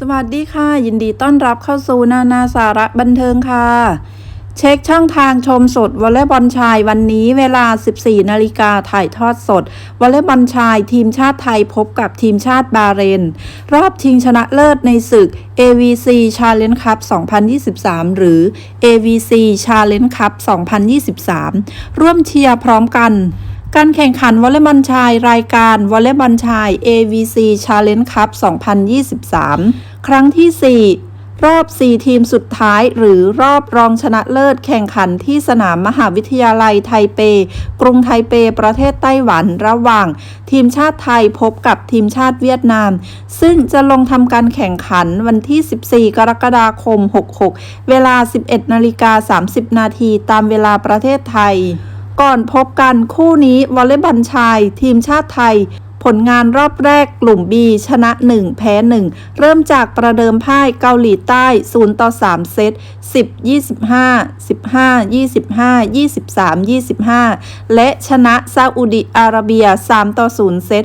สวัสดีค่ะ ยินดีต้อนรับเข้าสู่นานาสาระบันเทิงค่ะ เช็คช่องทางชมสดวอลเลย์บอลชายวันนี้เวลา 14 นาฬิกาถ่ายทอดสดวอลเลย์บอลชายทีมชาติไทยพบกับทีมชาติบาเรน รอบชิงชนะเลิศในศึก AVC Challenge Cup 2023 หรือ AVC Challenge Cup 2023 ร่วมเชียร์พร้อมกัน การแข่งขันวอลเลย์บอลชายรายการวอลเลย์บอลชาย AVC Challenge Cup 2023 ครั้งที่ 4 รอบ 4 ทีมสุดท้าย หรือรอบรองชนะเลิศแข่งขันที่สนามมหาวิทยาลัยไทเป กรุงไทเปประเทศไต้หวันระหว่าง ทีมชาติไทยพบกับทีมชาติเวียดนาม ซึ่งจะลงทำการแข่งขันวันที่ 14 กรกฎาคม 66 เวลา 11นาฬิกา30 นาทีตามเวลาประเทศไทย ก่อนพบกันคู่นี้วอลเลย์บอลชาย ทีมชาติไทย ผลงานรอบแรกกลุ่ม B ชนะ 1 แพ้ 1 เริ่มจากประเดิมพ่ายเกาหลีใต้ 0 ต่อ 3 เซต 10 25 15 25 23 25 และชนะซาอุดิอาระเบีย 3 ต่อ 0 เซต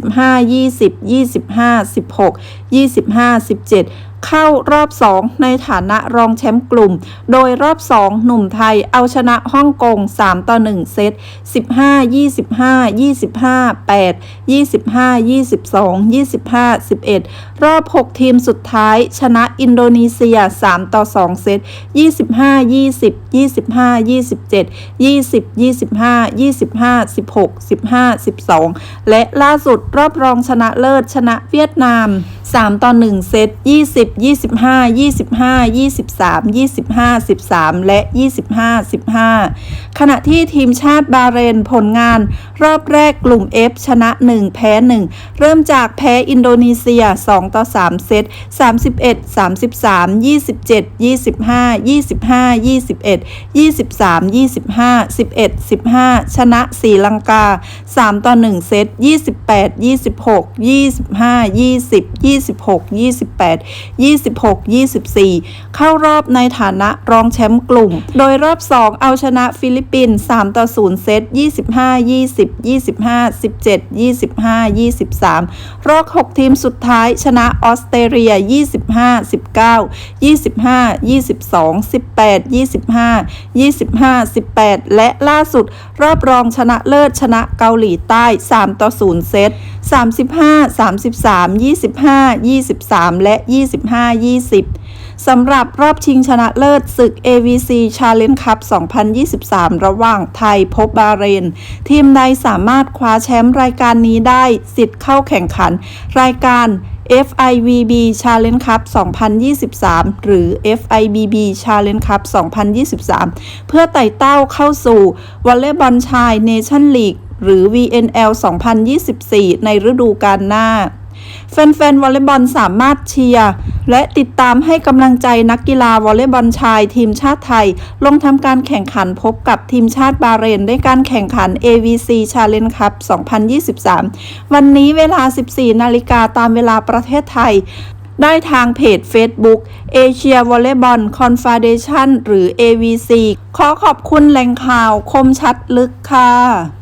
25 20 25 16 25 17 เข้ารอบ 2 ในฐานะรองแชมป์กลุ่ม โดยรอบ 2 หนุ่มไทยเอาชนะฮ่องกง 3 ต่อ 1 เซต 15 25 25 8 25 22 25 11 รอบ 6 ทีมสุดท้าย ชนะอินโดนีเซีย 3 ต่อ 2 เซต 25 20 25 27 20 25 25 16 15 12 และล่าสุดรอบรองชนะเลิศชนะเวียดนาม 3 ต่อ 1 เซต 20 25 25 23 25 13 และ 25 15 ขณะที่ทีมชาติบาเรนผลงาน รอบแรกกลุ่ม F ชนะ 1 แพ้ 1 เริ่มจากแพ้อินโดนีเซีย 2 ต่อ 3 เซต 31 33 27 25 25 21 23 25 11 15 ชนะศรีลังกา 3 ต่อ 1 เซต 28 26 25 20 20 26 28 26 24 เข้ารอบในฐานะรองแชมป์กลุ่ม โดยรอบ 2 เอาชนะฟิลิปปินส์3ต่อ0เซต25 20 25 17 25 23 รอบ 6 ทีมสุดท้ายชนะออสเตรเลีย 25 19 25 22 18 25 25 18 และล่าสุดรอบรองชนะเลิศชนะเกาหลีใต้ 3 ต่อ 0 เซต 35 33 25 23 และ 25 20 สำหรับรอบชิงชนะเลิศศึก AVC Challenge Cup 2023 ระหว่างไทยพบบาเรน ทีมใดสามารถคว้าแชมป์รายการนี้ได้สิทธิ์เข้าแข่งขัน รายการ FIVB Challenge Cup 2023 หรือ FIBB Challenge Cup 2023 เพื่อไต่เต้าเข้าสู่วอลเลย์บอลชายเนชั่นลีก หรือ VNL 2024 ในฤดูกาลหน้า แฟนๆวอลเลย์บอลสามารถเชียร์และติดตามให้กำลังใจนักกีฬาวอลเลย์บอลชายทีมชาติไทย ลงทำการแข่งขันพบกับทีมชาติบาเรนในการแข่งขัน AVC Challenge Cup 2023 วันนี้เวลา 14 นาฬิกาตามเวลาประเทศไทยได้ทางเพจ Facebook Asia Volleyball Confederation หรือ AVC ขอขอบคุณแหล่งข่าวคมชัดลึกค่ะ